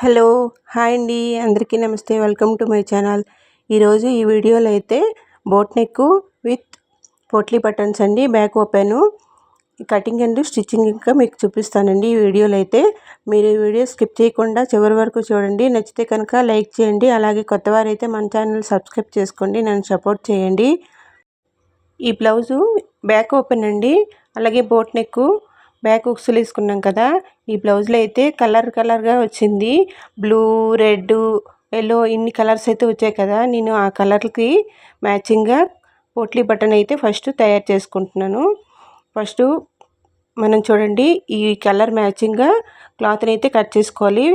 Hello hi అండి. అందరికీ నమస్తే. Welcome to my channel. ఈరోజు ఈ వీడియోలో అయితే boat neck with potli buttons అండి. Back open. Cutting and stitching ఇంకా మీకు చూపిస్తానండి ఈ వీడియోలో అయితే. మీరు ఈ వీడియో స్కిప్ చేయకుండా చివరి వరకు చూడండి. నచ్చితే కనుక లైక్ చేయండి. అలాగే కొత్త మన ఛానల్ సబ్స్క్రైబ్ చేసుకోండి. నన్ను సపోర్ట్ చేయండి. ఈ బ్లౌజు బ్యాక్ ఓపెన్ అండి. అలాగే బోట్ నెక్ బ్యాక్ ఉక్సులు వేసుకున్నాం కదా ఈ బ్లౌజ్లో అయితే కలర్ కలర్గా వచ్చింది. బ్లూ రెడ్ ఎల్లో ఇన్ని కలర్స్ అయితే వచ్చాయి కదా నేను ఆ కలర్కి మ్యాచింగ్గా పోట్లీ బటన్ అయితే ఫస్ట్ తయారు చేసుకుంటున్నాను. ఫస్ట్ మనం చూడండి ఈ కలర్ మ్యాచింగ్గా క్లాత్ని అయితే కట్ చేసుకోవాలి.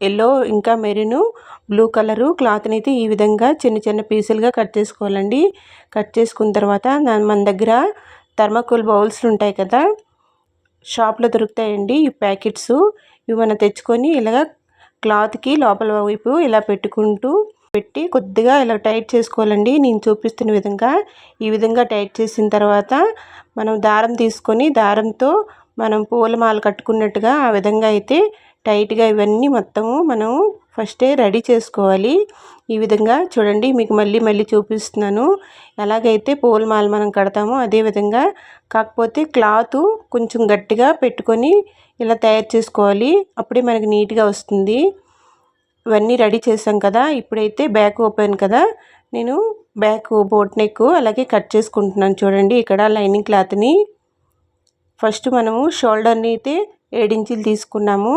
ఎల్లో ఇంకా మెరీను బ్లూ కలరు క్లాత్ని అయితే ఈ విధంగా చిన్న చిన్న పీసులుగా కట్ చేసుకోవాలండి. కట్ చేసుకున్న తర్వాత మన దగ్గర థర్మాకోల్ బౌల్స్ ఉంటాయి కదా షాప్లో దొరుకుతాయండి ఈ ప్యాకెట్స్. ఇవి మనం తెచ్చుకొని ఇలాగ క్లాత్కి లోపల వైపు ఇలా పెట్టుకుంటూ పెట్టి కొద్దిగా ఇలా టైట్ చేసుకోవాలండి. నేను చూపిస్తున్న విధంగా. ఈ విధంగా టైట్ చేసిన తర్వాత మనం దారం తీసుకొని దారంతో మనం పూలమాల కట్టుకున్నట్టుగా ఆ విధంగా అయితే టైట్గా ఇవన్నీ మొత్తము మనం ఫస్టే రెడీ చేసుకోవాలి. ఈ విధంగా చూడండి మీకు మళ్ళీ మళ్ళీ చూపిస్తున్నాను. ఎలాగైతే పూలమాల మనం కడతామో అదే విధంగా కాకపోతే క్లాత్ కొంచెం గట్టిగా పెట్టుకొని ఇలా తయారు చేసుకోవాలి. అప్పుడే మనకి నీట్గా వస్తుంది. ఇవన్నీ రెడీ చేసాం కదా ఇప్పుడైతే బ్యాక్ ఓపెన్ కదా. నేను బ్యాక్ బోట్ నెక్ అలాగే కట్ చేసుకుంటున్నాను చూడండి ఇక్కడ లైనింగ్ క్లాత్ని. ఫస్ట్ మనము షోల్డర్ని అయితే ఏడించీలు తీసుకున్నాము.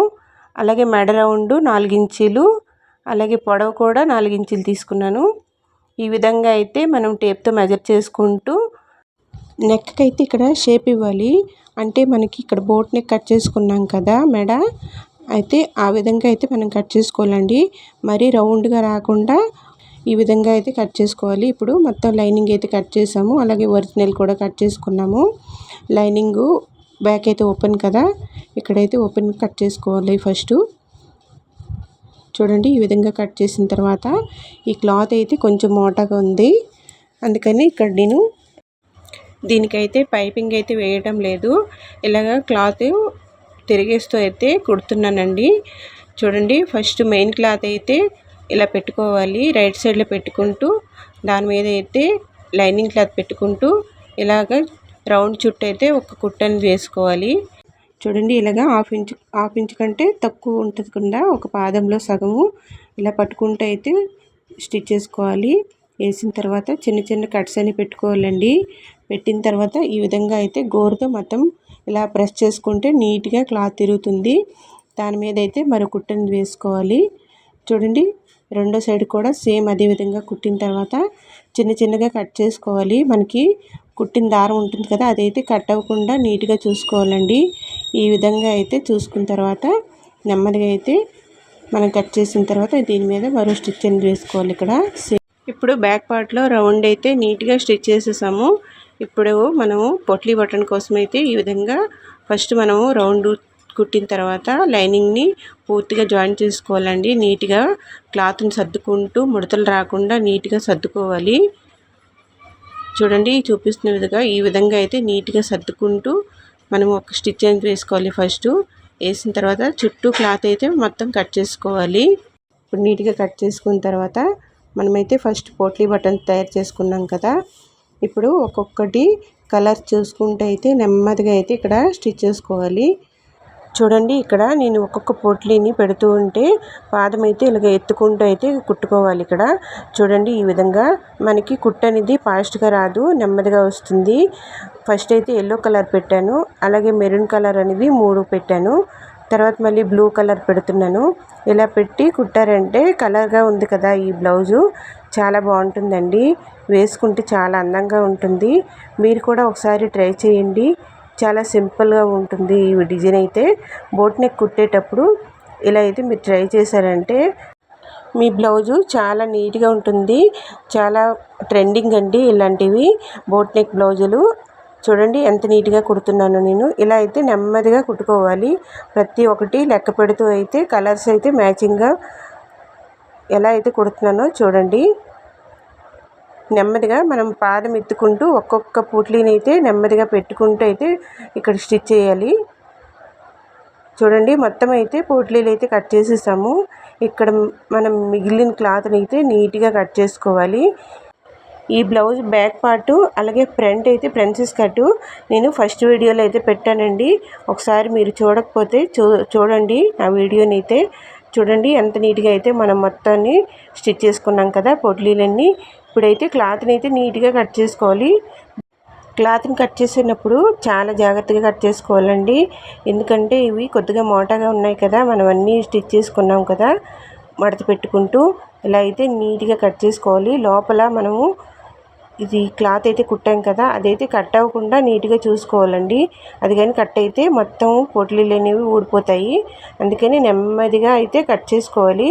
అలాగే మెడ రౌండ్ నాలుగించీలు అలాగే పొడవు కూడా నాలుగించీలు తీసుకున్నాను. ఈ విధంగా అయితే మనం టేప్తో మెజర్ చేసుకుంటూ నెక్కి అయితే ఇక్కడ షేప్ ఇవ్వాలి. అంటే మనకి ఇక్కడ బోట్ నెక్ కట్ చేసుకున్నాం కదా మెడ అయితే ఆ విధంగా అయితే మనం కట్ చేసుకోవాలండి. మరీ రౌండ్గా రాకుండా ఈ విధంగా అయితే కట్ చేసుకోవాలి. ఇప్పుడు మొత్తం లైనింగ్ అయితే కట్ చేసాము. అలాగే ఒరిజినల్ కూడా కట్ చేసుకున్నాము. లైనింగు బ్యాక్ అయితే ఓపెన్ కదా. ఇక్కడైతే ఓపెన్ కట్ చేసుకోవాలి ఫస్ట్. చూడండి ఈ విధంగా కట్ చేసిన తర్వాత ఈ క్లాత్ అయితే కొంచెం మోటాగా ఉంది. అందుకని ఇక్కడ నేను దీనికైతే పైపింగ్ అయితే వేయడం లేదు. ఇలాగ క్లాత్ తిరిగేస్తూ అయితే కుడుతున్నానండి. చూడండి ఫస్ట్ మెయిన్ క్లాత్ అయితే ఇలా పెట్టుకోవాలి. రైట్ సైడ్లో పెట్టుకుంటూ దాని మీద అయితే లైనింగ్ క్లాత్ పెట్టుకుంటూ ఇలాగ రౌండ్ చుట్టూ అయితే ఒక కుట్టని వేసుకోవాలి. చూడండి ఇలాగా హాఫ్ ఇంచ్ హాఫ్ ఇంచ్ కంటే తక్కువ ఉంటుంది కుండా ఒక పాదంలో సగము. ఇలా పట్టుకుంటూ అయితే స్టిచ్ చేసుకోవాలి. వేసిన తర్వాత చిన్న చిన్న కట్స్ అని పెట్టుకోవాలండి. పెట్టిన తర్వాత ఈ విధంగా అయితే గోరుతో మొత్తం ఇలా ప్రెస్ చేసుకుంటే నీట్గా క్లాత్ తిరుగుతుంది. దాని మీద అయితే మరో కుట్టని వేసుకోవాలి. చూడండి రెండో సైడ్ కూడా సేమ్ అదే విధంగా కుట్టిన తర్వాత చిన్న చిన్నగా కట్ చేసుకోవాలి. మనకి కుట్టిన దారం ఉంటుంది కదా అదైతే కట్ అవ్వకుండా నీట్గా చూసుకోవాలండి. ఈ విధంగా అయితే చూసుకున్న తర్వాత నెమ్మదిగా అయితే మనం కట్ చేసిన తర్వాత దీని మీద మరో స్టిచ్ అనేది వేసుకోవాలి ఇక్కడ. ఇప్పుడు బ్యాక్ పార్ట్లో రౌండ్ అయితే నీట్గా స్టిచ్ చేసేసాము. ఇప్పుడు మనము పొట్లీ బటన్ కోసం అయితే ఈ విధంగా ఫస్ట్ మనము రౌండ్ కుట్టిన తర్వాత లైనింగ్ని పూర్తిగా జాయిన్ చేసుకోవాలండి. నీట్గా క్లాత్ని సర్దుకుంటూ ముడతలు రాకుండా నీట్గా సర్దుకోవాలి. చూడండి చూపిస్తున్న విధంగా ఈ విధంగా అయితే నీట్గా సర్దుకుంటూ మనం ఒక స్టిచ్ అనేది వేసుకోవాలి ఫస్ట్. వేసిన తర్వాత చుట్టూ క్లాత్ అయితే మొత్తం కట్ చేసుకోవాలి. ఇప్పుడు నీట్గా కట్ చేసుకున్న తర్వాత మనమైతే ఫస్ట్ పోట్లీ బటన్ తయారు చేసుకున్నాం కదా. ఇప్పుడు ఒక్కొక్కటి కలర్ చూసుకుంటే అయితే నెమ్మదిగా అయితే ఇక్కడ స్టిచ్ చేసుకోవాలి. చూడండి ఇక్కడ నేను ఒక్కొక్క పొట్లీని పెడుతూ ఉంటే పాదం అయితే ఇలాగ ఎత్తుకుంటూ అయితే కుట్టుకోవాలి ఇక్కడ. చూడండి ఈ విధంగా మనకి కుట్టు అనేది ఫాస్ట్గా రాదు నెమ్మదిగా వస్తుంది. ఫస్ట్ అయితే ఎల్లో కలర్ పెట్టాను అలాగే మెరూన్ కలర్ అనేది మూడు పెట్టాను. తర్వాత మళ్ళీ బ్లూ కలర్ పెడుతున్నాను. ఇలా పెట్టి కుట్టారంటే కలర్గా ఉంది కదా ఈ బ్లౌజు. చాలా బాగుంటుందండి. వేసుకుంటే చాలా అందంగా ఉంటుంది. మీరు కూడా ఒకసారి ట్రై చేయండి. చాలా సింపుల్గా ఉంటుంది ఈ డిజైన్ అయితే. బోట్ నెక్ కుట్టేటప్పుడు ఇలా అయితే మీరు ట్రై చేశారంటే మీ బ్లౌజు చాలా నీట్గా ఉంటుంది. చాలా ట్రెండింగ్ అండి ఇలాంటివి బోట్ నెక్ బ్లౌజులు. చూడండి ఎంత నీట్గా కుడుతున్నాను నేను. ఇలా అయితే నెమ్మదిగా కుట్టుకోవాలి. ప్రతి ఒక్కటి లెక్క పెడుతూ అయితే కలర్స్ అయితే మ్యాచింగ్గా ఎలా అయితే కుడుతున్నానో చూడండి. నెమ్మదిగా మనం పాదం ఎత్తుకుంటూ ఒక్కొక్క పూట్లీని అయితే నెమ్మదిగా పెట్టుకుంటూ అయితే ఇక్కడ స్టిచ్ చేయాలి. చూడండి మొత్తం అయితే పోట్లీలు అయితే కట్ చేసేసాము. ఇక్కడ మనం మిగిలిన క్లాత్ని అయితే నీట్గా కట్ చేసుకోవాలి. ఈ బ్లౌజ్ బ్యాక్ పార్ట్ అలాగే ఫ్రంట్ అయితే ప్రిన్సెస్ కట్టు నేను ఫస్ట్ వీడియోలో అయితే పెట్టానండి. ఒకసారి మీరు చూడకపోతే చూ చూడండి ఆ వీడియోని అయితే. చూడండి ఎంత నీట్గా అయితే మనం మొత్తాన్ని స్టిచ్ చేసుకున్నాం కదా పొట్లీలన్నీ. ఇప్పుడైతే క్లాత్ని అయితే నీట్గా కట్ చేసుకోవాలి. క్లాత్ని కట్ చేసినప్పుడు చాలా జాగ్రత్తగా కట్ చేసుకోవాలండి. ఎందుకంటే ఇవి కొద్దిగా మోటాగా ఉన్నాయి కదా మనం అన్నీ స్టిచ్ చేసుకున్నాం కదా మడత పెట్టుకుంటూ ఇలా అయితే నీట్గా కట్ చేసుకోవాలి. లోపల మనము ఇది క్లాత్ అయితే కుట్టాం కదా అదైతే కట్ అవ్వకుండా నీట్గా చూసుకోవాలండి. అది కానీ కట్ అయితే మొత్తం పొట్లీలు అనేవి ఊడిపోతాయి. అందుకని నెమ్మదిగా అయితే కట్ చేసుకోవాలి.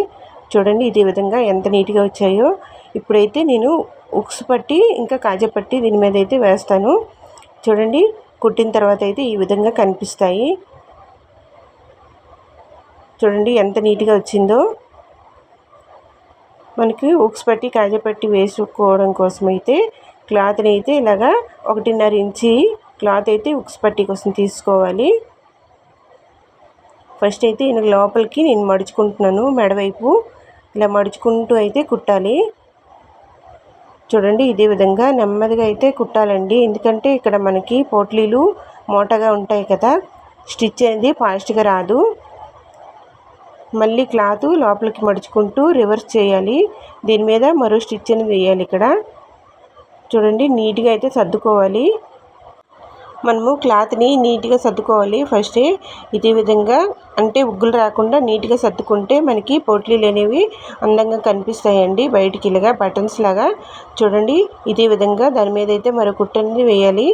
చూడండి ఇదే విధంగా ఎంత నీట్గా వచ్చాయో. ఇప్పుడైతే నేను ఉక్స్ పట్టి ఇంకా కాజపట్టి దీని మీద అయితే వేస్తాను. చూడండి కుట్టిన తర్వాత అయితే ఈ విధంగా కనిపిస్తాయి. చూడండి ఎంత నీట్గా వచ్చిందో. మనకి ఉక్స్ పట్టి కాజపట్టి వేసుకోవడం కోసం అయితే క్లాత్ని అయితే ఇలాగా ఒకటిన్నర ఇంచి క్లాత్ అయితే ఉక్స్ పట్టి కోసం తీసుకోవాలి. ఫస్ట్ అయితే నేను లోపలికి నేను మడుచుకుంటున్నాను మెడవైపు. ఇలా మడుచుకుంటూ అయితే కుట్టాలి. చూడండి ఇదే విధంగా నెమ్మదిగా అయితే కుట్టాలండి. ఎందుకంటే ఇక్కడ మనకి పోట్లీలు మోటగా ఉంటాయి కదా స్టిచ్ అనేది ఫాస్ట్గా రాదు. మళ్ళీ క్లాత్ లోపలికి మడుచుకుంటూ రివర్స్ చేయాలి. దీని మీద మరో స్టిచ్ అనేది వేయాలి ఇక్కడ. చూడండి నీట్గా అయితే సర్దుకోవాలి. మనము క్లాత్ని నీట్గా సర్దుకోవాలి. ఫస్ట్ ఇదే విధంగా అంటే ఉగ్గులు రాకుండా నీట్గా సర్దుకుంటే మనకి పోట్లీలు అనేవి అందంగా కనిపిస్తాయండి. బయటికి ఇలాగా బటన్స్ లాగా. చూడండి ఇదే విధంగా దాని మీద అయితే మరో కుట్టని వేయాలి.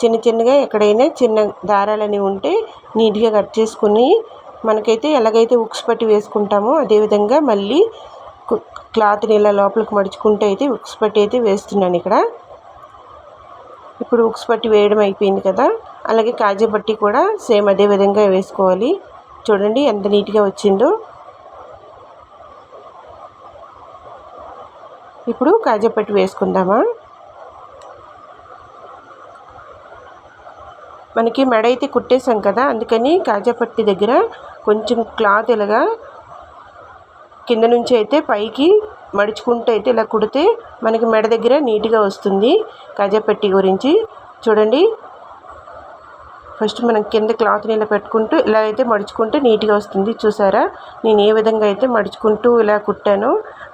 చిన్న చిన్నగా ఎక్కడైనా చిన్న దారాలని ఉంటే నీట్గా కట్ చేసుకుని మనకైతే ఎలాగైతే ఉక్స్ పట్టి వేసుకుంటామో అదేవిధంగా మళ్ళీ క్లాత్ని ఇలా లోపలికి మడుచుకుంటే అయితే ఉక్స్ పట్టి అయితే వేస్తున్నాను ఇక్కడ. ఇప్పుడు ఉక్స్ పట్టి వేయడం అయిపోయింది కదా. అలాగే కాజా పట్టి కూడా సేమ్ అదే విధంగా వేసుకోవాలి. చూడండి ఎంత నీట్గా వచ్చిందో. ఇప్పుడు కాజా పట్టి వేసుకుందామా. మనకి మెడ అయితే కుట్టేసాం కదా. అందుకని కాజా పట్టి దగ్గర కొంచెం క్లాత్ ఇలాగా కింద నుంచి అయితే పైకి మడుచుకుంటూ అయితే ఇలా కుడితే మనకి మెడ దగ్గర నీట్గా వస్తుంది. కాజాపట్టి గురించి చూడండి. ఫస్ట్ మనం కింద క్లాత్ని ఇలా పెట్టుకుంటూ ఇలా అయితే మడుచుకుంటే నీట్గా వస్తుంది. చూసారా? నేను ఏ విధంగా అయితే మడుచుకుంటూ ఇలా కుట్టానో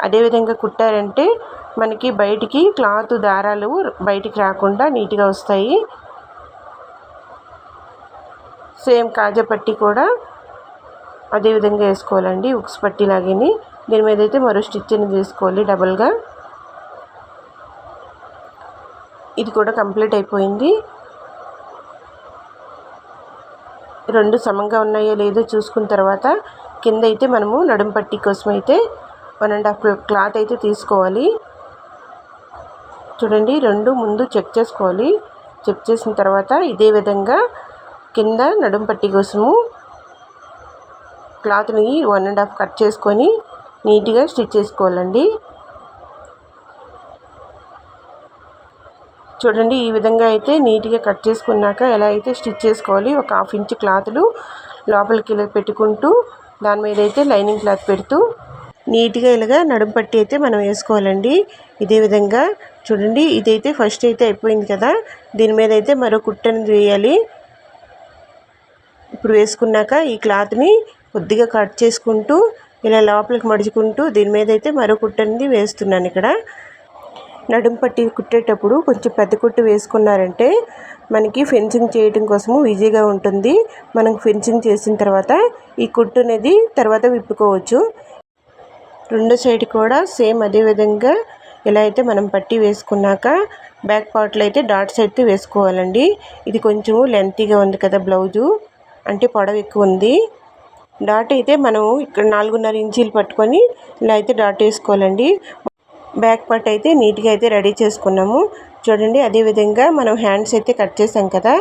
అదే విధంగా కుట్టారంటే మనకి బయటికి క్లాత్ దారాలు బయటికి రాకుండా నీట్గా వస్తాయి. సేమ్ కాజపట్టి కూడా అదే విధంగా వేసుకోవాలండి ఉక్స్ పట్టి లాగని దీని మీద అయితే మరో స్టిచ్ అనేది డబల్గా ఇది కూడా కంప్లీట్ అయిపోయింది. రెండు సమంగా ఉన్నాయో లేదో చూసుకున్న తర్వాత కింద అయితే మనము నడుం పట్టి కోసం అయితే వన్ అండ్ హాఫ్ క్లాత్ అయితే తీసుకోవాలి. చూడండి రెండు ముందు చెక్ చేసుకోవాలి. చెక్ చేసిన తర్వాత ఇదే విధంగా కింద నడుం పట్టి కోసము క్లాత్ని వన్ అండ్ హాఫ్ కట్ చేసుకొని నీట్గా స్టిచ్ చేసుకోవాలండి. చూడండి ఈ విధంగా అయితే నీట్గా కట్ చేసుకున్నాక ఎలా అయితే స్టిచ్ చేసుకోవాలి ఒక హాఫ్ ఇంచ్ క్లాత్లు లోపలికి ఇలా పెట్టుకుంటూ దాని మీద అయితే లైనింగ్ క్లాత్ పెడుతూ నీట్గా ఇలాగా నడుము పట్టి అయితే మనం వేసుకోవాలండి. ఇదే విధంగా చూడండి ఇదైతే ఫస్ట్ అయితే అయిపోయింది కదా దీని మీద అయితే మరో కుట్టని వేయాలి. ఇప్పుడు వేసుకున్నాక ఈ క్లాత్ని కొద్దిగా కట్ చేసుకుంటూ ఇలా లోపలికి మడుచుకుంటూ దీని మీద అయితే మరో కుట్టనిది వేస్తున్నాను ఇక్కడ. నడుం పట్టి కుట్టేటప్పుడు కొంచెం పెద్ద కుట్టు వేసుకున్నారంటే మనకి ఫెన్సింగ్ చేయడం కోసము ఈజీగా ఉంటుంది. మనం ఫెన్సింగ్ చేసిన తర్వాత ఈ కుట్టు అనేది తర్వాత విప్పుకోవచ్చు. రెండో సైడ్ కూడా సేమ్ అదే విధంగా ఇలా అయితే మనం పట్టి వేసుకున్నాక బ్యాక్ పార్ట్లో అయితే డాట్ అయితే వేసుకోవాలండి. ఇది కొంచెము లెంతీగా ఉంది కదా బ్లౌజు. అంటే పొడవు ఎక్కువ ఉంది. డాట్ అయితే మనం ఇక్కడ నాలుగున్నర ఇంచీలు పట్టుకొని ఇలా అయితే డాట్ వేసుకోవాలండి. బ్యాక్ పార్ట్ అయితే నీట్గా అయితే రెడీ చేసుకున్నాము. చూడండి అదేవిధంగా మనం హ్యాండ్స్ అయితే కట్ చేసాం కదా.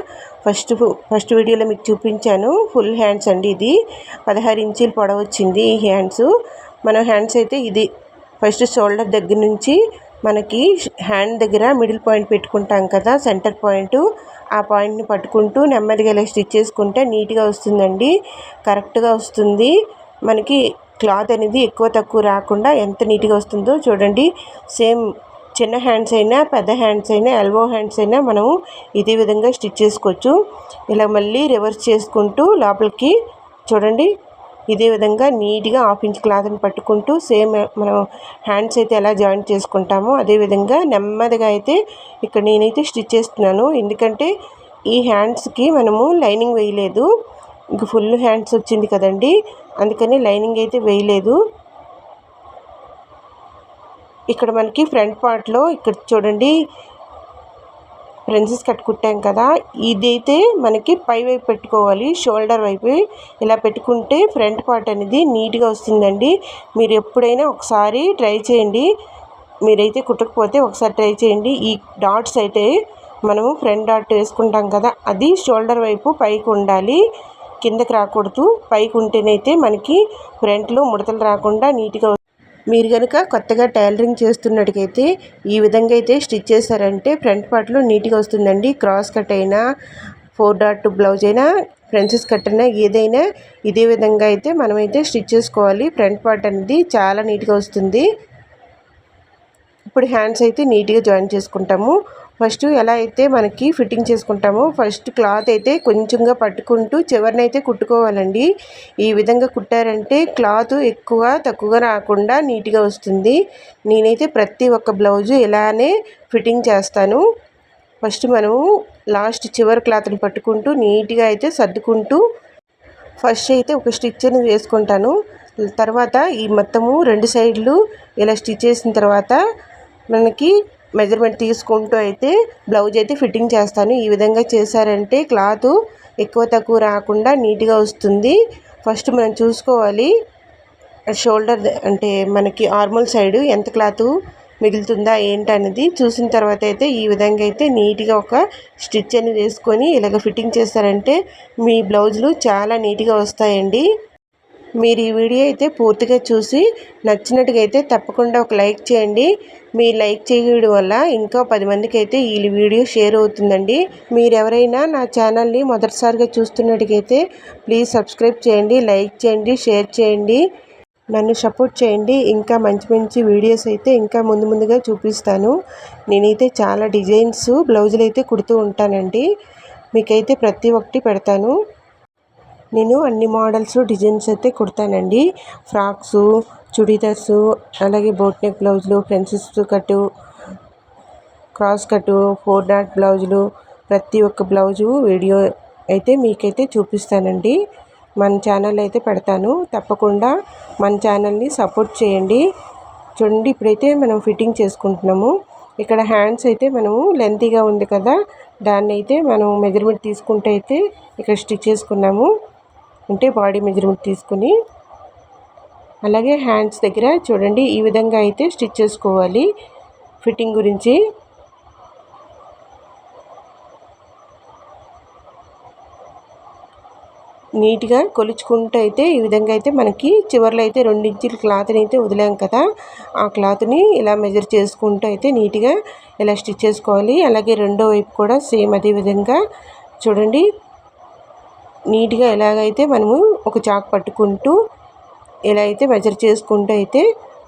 ఫస్ట్ ఫస్ట్ వీడియోలో మీకు చూపించాను. ఫుల్ హ్యాండ్స్ అండి ఇది. పదహారు ఇంచీలు పొడవచ్చింది ఈ హ్యాండ్స్. మనం హ్యాండ్స్ అయితే ఇది. ఫస్ట్ షోల్డర్ దగ్గర నుంచి మనకి హ్యాండ్ దగ్గర మిడిల్ పాయింట్ పెట్టుకుంటాం కదా సెంటర్ పాయింట్. ఆ పాయింట్ని పట్టుకుంటూ నెమ్మదిగా ఇలా స్టిచ్ చేసుకుంటే నీట్గా వస్తుందండి. కరెక్ట్గా వస్తుంది. మనకి క్లాత్ అనేది ఎక్కువ తక్కువ రాకుండా ఎంత నీట్గా వస్తుందో చూడండి. సేమ్ చిన్న హ్యాండ్స్ అయినా పెద్ద హ్యాండ్స్ అయినా ఎల్బో హ్యాండ్స్ అయినా మనము ఇదే విధంగా స్టిచ్ చేసుకోవచ్చు. ఇలా మళ్ళీ రివర్స్ చేసుకుంటూ లోపలికి చూడండి. ఇదే విధంగా నీట్గా హాఫ్ ఇంచ్ క్లాత్ని పట్టుకుంటూ సేమ్ మనం హ్యాండ్స్ అయితే ఎలా జాయింట్ చేసుకుంటామో అదే విధంగా నెమ్మదిగా అయితే ఇక్కడ నేనైతే స్టిచ్ చేస్తున్నాను. ఎందుకంటే ఈ హ్యాండ్స్కి మనము లైనింగ్ వేయలేదు. ఇంక ఫుల్ హ్యాండ్స్ వచ్చింది కదండి అందుకని లైనింగ్ అయితే వేయలేదు. ఇక్కడ మనకి ఫ్రంట్ పార్ట్లో ఇక్కడ చూడండి ప్రిన్సెస్ కట్ కుట్టాం కదా ఇదైతే మనకి పై వైపు పెట్టుకోవాలి షోల్డర్ వైపు. ఇలా పెట్టుకుంటే ఫ్రంట్ పార్ట్ అనేది నీట్గా వస్తుందండి. మీరు ఎప్పుడైనా ఒకసారి ట్రై చేయండి. మీరైతే కుట్టకపోతే ఒకసారి ట్రై చేయండి. ఈ డాట్స్ అయితే మనము ఫ్రంట్ డాట్ వేసుకుంటాం కదా అది షోల్డర్ వైపు పైకి ఉండాలి. కిందకి రాకూడదు. పైకి ఉంటేనైతే మనకి ఫ్రంట్లో ముడతలు రాకుండా నీట్గా మీరు కనుక కొత్తగా టైలరింగ్ చేస్తున్నట్టుకైతే ఈ విధంగా అయితే స్టిచ్ చేశారంటే ఫ్రంట్ పార్ట్లో నీట్గా వస్తుందండి. క్రాస్ కట్ అయినా ఫోర్ డాట్ బ్లౌజ్ అయినా ఫ్రెన్సెస్ కట్ అయినా ఏదైనా ఇదే విధంగా అయితే మనమైతే స్టిచ్ చేసుకోవాలి. ఫ్రంట్ పార్ట్ అనేది చాలా నీట్గా వస్తుంది. ఇప్పుడు హ్యాండ్స్ అయితే నీట్గా జాయిన్ చేసుకుంటాము. ఫస్ట్ ఎలా అయితే మనకి ఫిట్టింగ్ చేసుకుంటామో ఫస్ట్ క్లాత్ అయితే కొంచెంగా పట్టుకుంటూ చివరినైతే కుట్టుకోవాలండి. ఈ విధంగా కుట్టారంటే క్లాత్ ఎక్కువ తక్కువగా రాకుండా నీట్గా వస్తుంది. నేనైతే ప్రతి ఒక్క బ్లౌజు ఇలానే ఫిట్టింగ్ చేస్తాను. ఫస్ట్ మనము లాస్ట్ చివరి క్లాత్ని పట్టుకుంటూ నీట్గా అయితే సర్దుకుంటూ ఫస్ట్ అయితే ఒక స్టిచ్ అనేది వేసుకుంటాను తర్వాత ఈ మొత్తము రెండు సైడ్లు ఇలా స్టిచ్ చేసిన తర్వాత మనకి మెజర్మెంట్ తీసుకుంటూ అయితే బ్లౌజ్ అయితే ఫిట్టింగ్ చేస్తాను. ఈ విధంగా చేశారంటే క్లాత్ ఎక్కువ తక్కువ రాకుండా నీట్గా వస్తుంది. ఫస్ట్ మనం చూసుకోవాలి. షోల్డర్ అంటే మనకి ఆర్మల్ సైడ్ ఎంత క్లాత్ మిగులుతుందా ఏంటనేది చూసిన తర్వాత అయితే ఈ విధంగా అయితే నీట్గా ఒక స్టిచ్ అనేది వేసుకొని ఇలాగ ఫిట్టింగ్ చేస్తారంటే మీ బ్లౌజులు చాలా నీట్గా వస్తాయండి. మీరు ఈ వీడియో అయితే పూర్తిగా చూసి నచ్చినట్టుగా అయితే తప్పకుండా ఒక లైక్ చేయండి. మీ లైక్ చేయడం వల్ల ఇంకా పది మందికి అయితే ఈ వీడియో షేర్ అవుతుందండి. మీరు ఎవరైనా నా ఛానల్ని మొదటిసారిగా చూస్తున్నట్టుగైతే ప్లీజ్ సబ్స్క్రైబ్ చేయండి లైక్ చేయండి షేర్ చేయండి. నన్ను సపోర్ట్ చేయండి. ఇంకా మంచి మంచి వీడియోస్ అయితే ఇంకా ముందు ముందుగా చూపిస్తాను. నేనైతే చాలా డిజైన్స్ బ్లౌజులు అయితే కుడుతూ ఉంటానండి. మీకైతే ప్రతి ఒక్కటి పెడతాను. నేను అన్ని మోడల్స్ డిజైన్స్ అయితే కుడతానండి. ఫ్రాక్స్ చుడీదార్స్ అలాగే బోట్ నెక్ బ్లౌజులు princess cut cross cut four dot బ్లౌజులు ప్రతి ఒక్క బ్లౌజు వీడియో అయితే మీకైతే చూపిస్తానండి. మన ఛానల్ అయితే పెడతాను. తప్పకుండా మన ఛానల్ని సపోర్ట్ చేయండి. చూడండి ఇప్పుడైతే మనం ఫిట్టింగ్ చేసుకుంటున్నాము. ఇక్కడ హ్యాండ్స్ అయితే మనము లెంతీగా ఉంది కదా దాన్ని అయితే మనం మెజర్మెంట్ తీసుకుంటే అయితే ఇక్కడ స్టిచ్ చేసుకున్నాము. అంటే బాడీ మెజర్మెంట్ తీసుకుని అలాగే హ్యాండ్స్ దగ్గర చూడండి ఈ విధంగా అయితే స్టిచ్ చేసుకోవాలి. ఫిట్టింగ్ గురించి. నీట్గా కొలుచుకుంటూ అయితే ఈ విధంగా అయితే మనకి చివరిలో అయితే రెండించుల క్లాత్ని అయితే వదిలాం కదా ఆ క్లాత్ని ఇలా మెజర్ చేసుకుంటూ అయితే నీట్గా ఇలా స్టిచ్ చేసుకోవాలి. అలాగే రెండో వైపు కూడా సేమ్ అదే విధంగా చూడండి నీట్గా ఎలాగైతే మనము ఒక చాక్ పట్టుకుంటూ ఎలా అయితే మెజర్ చేసుకుంటూ అయితే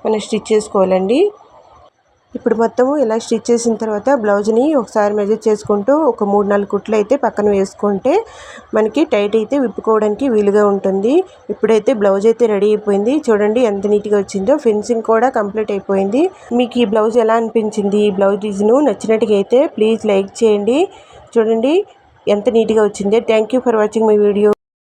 మనం స్టిచ్ చేసుకోవాలండి. ఇప్పుడు మొత్తము ఇలా స్టిచ్ చేసిన తర్వాత బ్లౌజ్ని ఒకసారి మెజర్ చేసుకుంటూ ఒక మూడు నాలుగు కుట్లు అయితే పక్కన వేసుకుంటే మనకి టైట్ అయితే విప్పుకోవడానికి వీలుగా ఉంటుంది. ఇప్పుడైతే బ్లౌజ్ అయితే రెడీ అయిపోయింది. చూడండి ఎంత నీట్గా వచ్చిందో. ఫెన్సింగ్ కూడా కంప్లీట్ అయిపోయింది. మీకు ఈ బ్లౌజ్ ఎలా అనిపించింది? ఈ బ్లౌజ్ డిజైన్ నచ్చినట్టుగా అయితే ప్లీజ్ లైక్ చేయండి. చూడండి ఎంత నీట్గా వచ్చిందో. Thank you for watching my video